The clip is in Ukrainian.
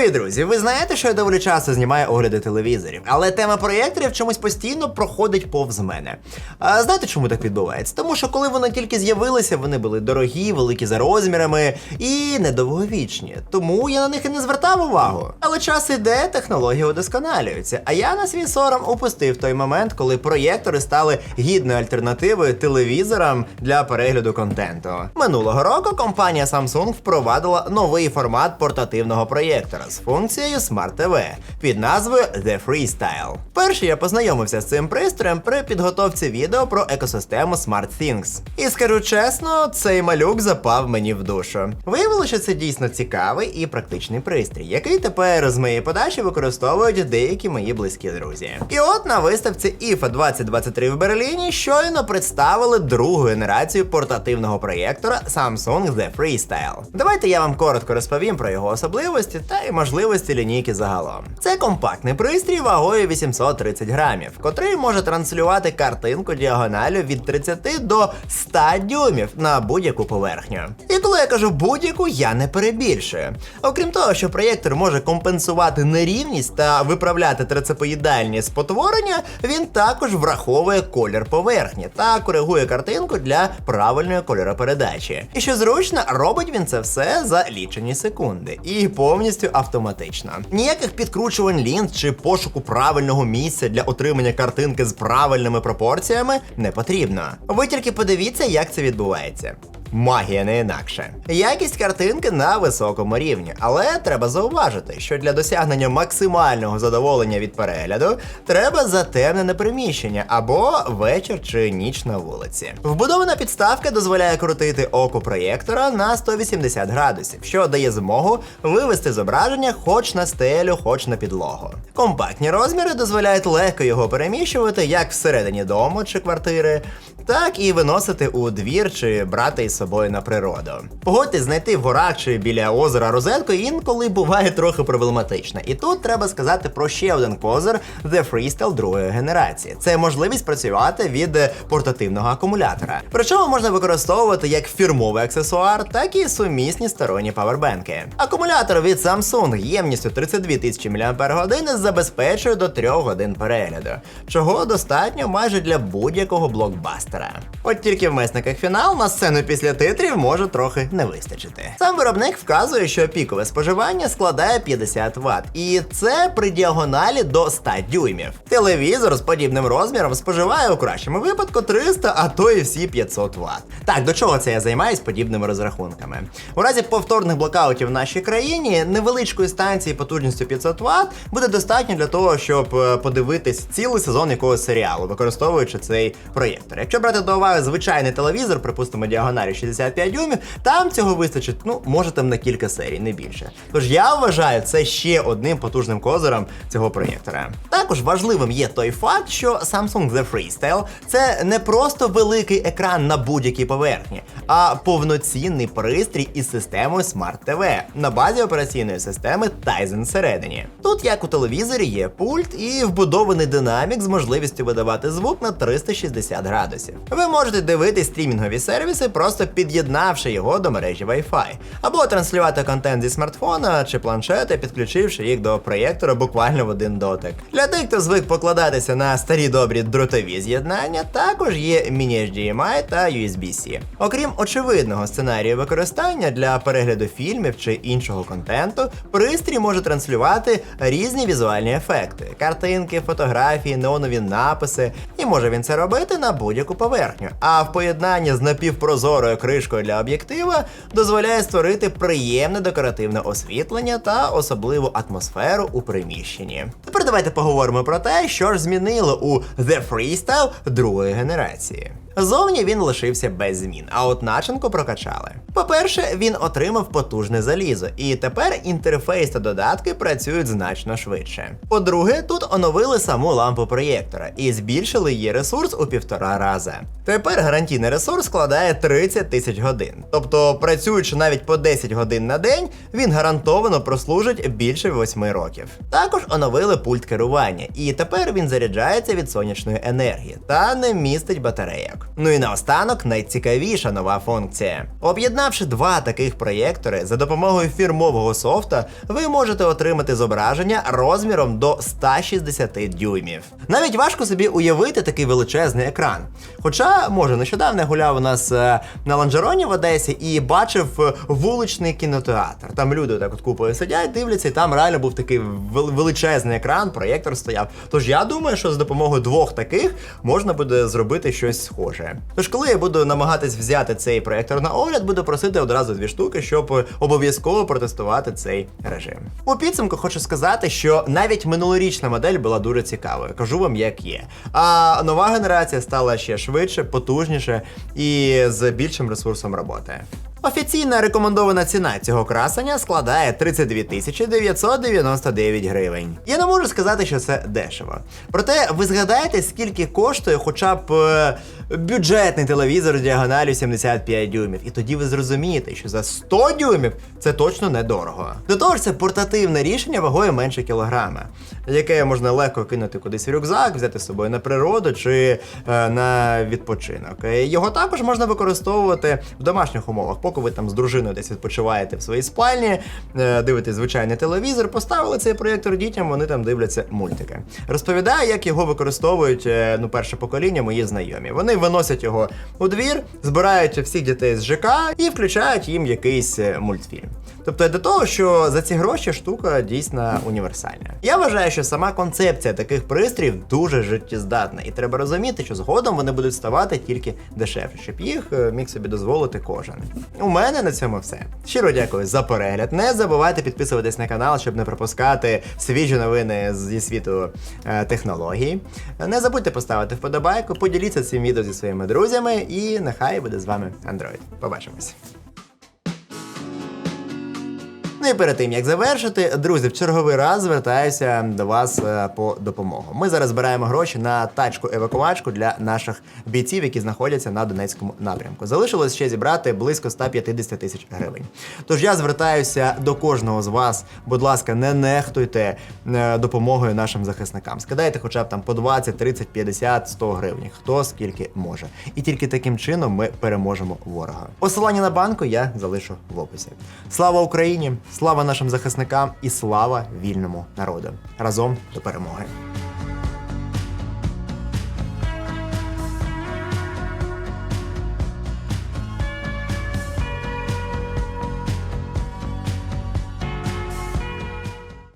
Привіт, друзі! Ви знаєте, що я доволі часто знімаю огляди телевізорів, але тема проєкторів чомусь постійно проходить повз мене. А знаєте, чому так відбувається? Тому що коли вони тільки з'явилися, вони були дорогі, великі за розмірами і недовговічні. Тому я на них і не звертав увагу. Але час іде, технології удосконалюються. А я на свій сором упустив той момент, коли проєктори стали гідною альтернативою телевізорам для перегляду контенту. Минулого року компанія Samsung впровадила новий формат портативного проєктора з функцією Smart TV під назвою The Freestyle. Перше я познайомився з цим пристроєм при підготовці відео про екосистему Smart Things. І скажу чесно, цей малюк запав мені в душу. Виявилося, що це дійсно цікавий і практичний пристрій, який тепер з моєї подачі використовують деякі мої близькі друзі. І от на виставці IFA 2023 в Берліні щойно представили другу генерацію портативного проєктора Samsung The Freestyle. Давайте я вам коротко розповім про його особливості та й можливості лінійки загалом. Це компактний пристрій вагою 830 грамів, котрий може транслювати картинку діагоналю від 30 до 100 дюймів на будь-яку поверхню. І коли я кажу будь-яку, я не перебільшую. Окрім того, що проєктор може компенсувати нерівність та виправляти трацепоїдальні спотворення, він також враховує колір поверхні та коригує картинку для правильної кольоропередачі. І що зручно, робить він це все за лічені секунди і повністю автоматично. Ніяких підкручувань лінз чи пошуку правильного місця для отримання картинки з правильними пропорціями не потрібно. Ви тільки подивіться, як це відбувається. Магія не інакше. Якість картинки на високому рівні, але треба зауважити, що для досягнення максимального задоволення від перегляду треба затемнене приміщення або вечір чи ніч на вулиці. Вбудована підставка дозволяє крутити око проєктора на 180 градусів, що дає змогу вивести зображення хоч на стелю, хоч на підлогу. Компактні розміри дозволяють легко його переміщувати як всередині дому чи квартири, так і виносити у двір чи брати із собою на природу. Погодьтесь, знайти в горах чи біля озера розетку інколи буває трохи проблематично. І тут треба сказати про ще один козир The Freestyle другої генерації. Це можливість працювати від портативного акумулятора. Причому можна використовувати як фірмовий аксесуар, так і сумісні сторонні павербенки. Акумулятор від Samsung ємністю 32 тисячі мАч забезпечує до 3 годин перегляду, чого достатньо майже для будь-якого блокбастера. От тільки в месниках фінал на сцену після титрів може трохи не вистачити. Сам виробник вказує, що пікове споживання складає 50 Вт, і це при діагоналі до 100 дюймів. Телевізор з подібним розміром споживає у кращому випадку 300, а то і всі 500 Вт. Так, до чого це я займаюсь подібними розрахунками? У разі повторних блокаутів в нашій країні невеличкої станції потужністю 500 Вт буде достатньо для того, щоб е, подивитись цілий сезон якогось серіалу, використовуючи цей проєктор. Якщо брати до уваги звичайний телевізор, припустимо, діагоналі 65 дюймів, там цього вистачить, ну, може там на кілька серій, не більше. Тож я вважаю це ще одним потужним козиром цього проєктора. Також важливим є той факт, що Samsung The Freestyle це не просто великий екран на будь-якій поверхні, а повноцінний пристрій із системою Smart TV на базі операційної системи Tizen всередині. Тут, як у телевізорі, є пульт і вбудований динамік з можливістю видавати звук на 360 градусів. Ви можете дивитись стрімінгові сервіси, просто під'єднавши його до мережі Wi-Fi, або транслювати контент зі смартфона чи планшета, підключивши їх до проєктора буквально в один дотик. Для тих, хто звик покладатися на старі добрі дротові з'єднання, також є міні-HDMI та USB-C. Окрім очевидного сценарію використання для перегляду фільмів чи іншого контенту, пристрій може транслювати різні візуальні ефекти: картинки, фотографії, неонові написи, і може він це робити на будь-яку поверхню. А в поєднанні з напівпрозорою кришкою для об'єктива дозволяє створити приємне декоративне освітлення та особливу атмосферу у приміщенні. Тепер давайте поговоримо про те, що ж змінило у The Freestyle другої генерації. Зовні він лишився без змін, а от начинку прокачали. По-перше, він отримав потужне залізо, і тепер інтерфейс та додатки працюють значно швидше. По-друге, тут оновили саму лампу проєктора і збільшили її ресурс у півтора рази. Тепер гарантійний ресурс складає 30 тисяч годин. Тобто, працюючи навіть по 10 годин на день, він гарантовано прослужить більше 8 років. Також оновили пульт пульт керування, і тепер він заряджається від сонячної енергії та не містить батарейок. Ну і наостанок найцікавіша нова функція. Об'єднавши два таких проєктори за допомогою фірмового софта, ви можете отримати зображення розміром до 160 дюймів. Навіть важко собі уявити такий величезний екран. Хоча, може, нещодавно гуляв у нас е, на ланжероні в Одесі і бачив е, вуличний кінотеатр. Там люди так от купою сидять, дивляться, і там реально був такий величезний екран, проєктор стояв. Тож я думаю, що з допомогою двох таких можна буде зробити щось схоже. Тож, коли я буду намагатись взяти цей проєктор на огляд, буду просити одразу дві штуки, щоб обов'язково протестувати цей режим. У підсумку хочу сказати, що навіть минулорічна модель була дуже цікавою. Кажу вам, як є. А нова генерація стала ще швидше, потужніше і з більшим ресурсом роботи. Офіційна рекомендована ціна цього красення складає 32 тисячі 999 гривень. Я не можу сказати, що це дешево. Проте ви згадаєте, скільки коштує хоча б е, бюджетний телевізор з діагоналю 75 дюймів, і тоді ви зрозумієте, що за 100 дюймів це точно недорого. До того ж, це портативне рішення вагою менше кілограма, яке можна легко кинути кудись в рюкзак, взяти з собою на природу чи е, на відпочинок. Е, Його також можна використовувати в домашніх умовах, поки ви там з дружиною десь відпочиваєте в своїй спальні, е, дивитесь звичайний телевізор, поставили цей проєктор дітям, вони там дивляться мультики. Розповідаю, як його використовують е, ну, перше покоління, мої знайомі. Вони виносять його у двір, збирають всіх дітей з ЖК і включають їм якийсь е, мультфільм. Тобто до того, що за ці гроші штука дійсно універсальна. Я вважаю, що сама концепція таких пристроїв дуже життєздатна, і треба розуміти, що згодом вони будуть ставати тільки дешевше, щоб їх е, міг собі дозволити кожен. У мене на цьому все. Щиро дякую за перегляд. Не забувайте підписуватись на канал, щоб не пропускати свіжі новини зі світу е, технологій. Не забудьте поставити вподобайку, поділіться цим відео зі своїми друзями, і нехай буде з вами Android. Побачимось. Ну і перед тим як завершити, друзі, в черговий раз звертаюся до вас е, по допомогу. Ми зараз збираємо гроші на тачку евакуачку для наших бійців, які знаходяться на Донецькому напрямку. Залишилось ще зібрати близько 150 тисяч гривень. Тож я звертаюся до кожного з вас. Будь ласка, не нехтуйте е, допомогою нашим захисникам. Скидайте хоча б там по 20, 30, 50, 100 гривень. Хто скільки може. І тільки таким чином ми переможемо ворога. Посилання на банку я залишу в описі. Слава Україні! Слава нашим захисникам і слава вільному народу! Разом до перемоги!